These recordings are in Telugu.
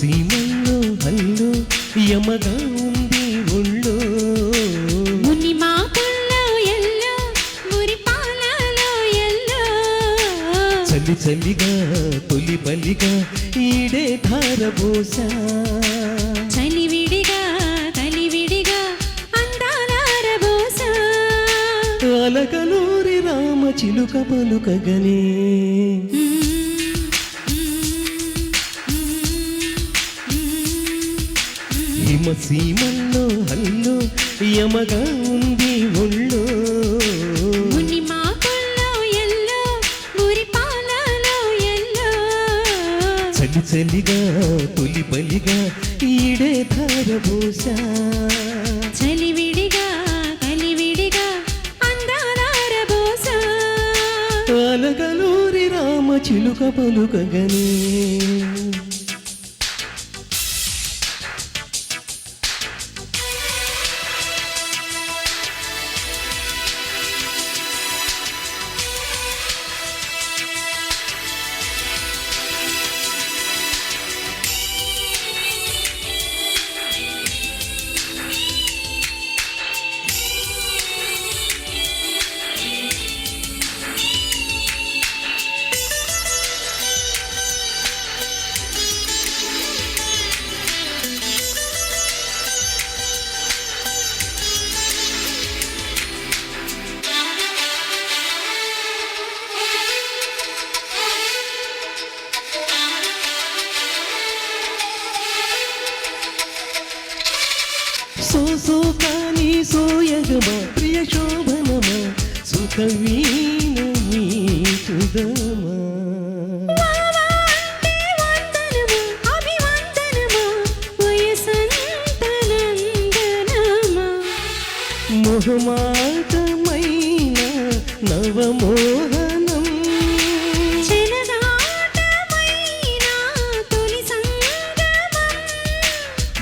సీమల్లో హల్లు యమగా ఉంది ఒళ్ళు. చలి చలిగా తొలి బలిగా ఈడే ధారబోస. చలివిడిగా కలివిడిగా అందాలారబోస అలకలూరి రామ చిలుక పలుకగనే. హిమ సీమల్లో హల్లు యమగా ఉంది ఒళ్ళు. చలి చలిగా తొలి బలిగా ఈడే ధారబోస చలివిడిగా కలివిడిగా అందాలారబోస అలగలూరి రామ చిలుక పలుకగనే. సోయగమా ప్రియ శోభనమా సుఖవీన వయసంతనందనమా. మొహమాటమైన నవమోహనం.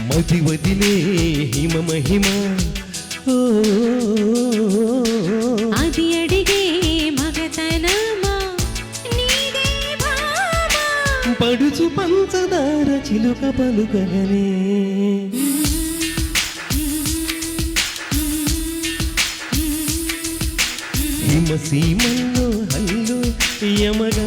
మది వదిలే హిమ మహిమ అది అడిగే మగతనమా? పడుచు పంచదార చిలుక పలుకగనే. హిమ సీమల్లో హల్లు యమగా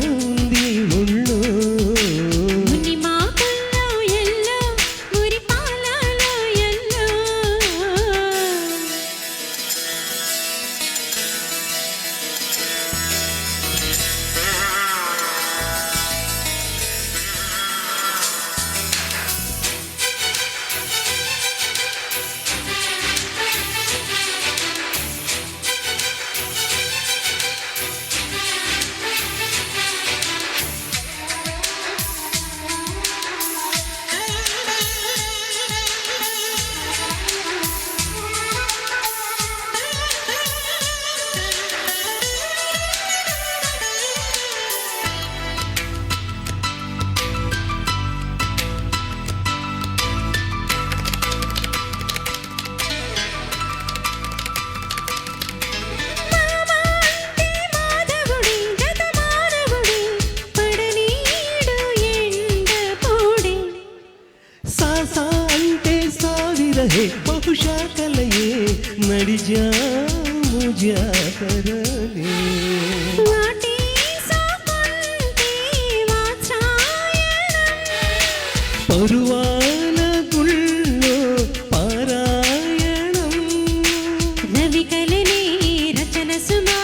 బహుశా కలయే నడిజాము జాతరలే పరువాల గుళ్ళో పారాయణం రవికలనే రచన సుమా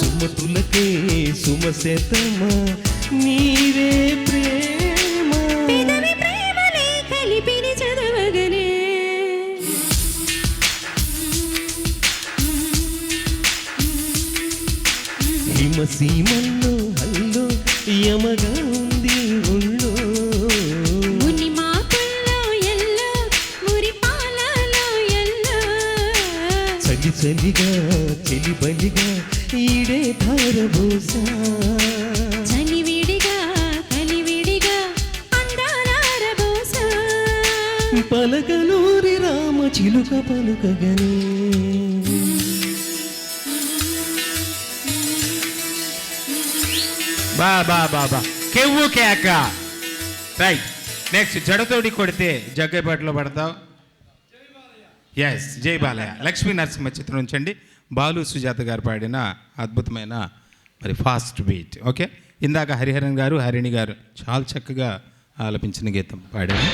సుమతులకే సుమశతమా నీవే సీమల్లో హల్లు యమగా ఉంది ఒళ్ళు. చలి చలిగా చెలి బలిగా ఈడే ధారబోస పలకలూరి రామ చిలుక పలుకగనే. బా బా బా బా. కెవ్వు కేక. రైట్ నెక్స్ట్ జడతోడి కొడితే జగ్గైపాటిలో పడతావు. ఎస్ జై బాలయ్య. లక్ష్మీ నరసింహ చిత్రం ఉంచండి బాలు సుజాత గారు పాడిన అద్భుతమైన మరి ఫాస్ట్ బీట్ ఓకే ఇందాక హరిహరన్ గారు హరిణి గారు చాలా చక్కగా ఆలపించిన గీతం పాడారు.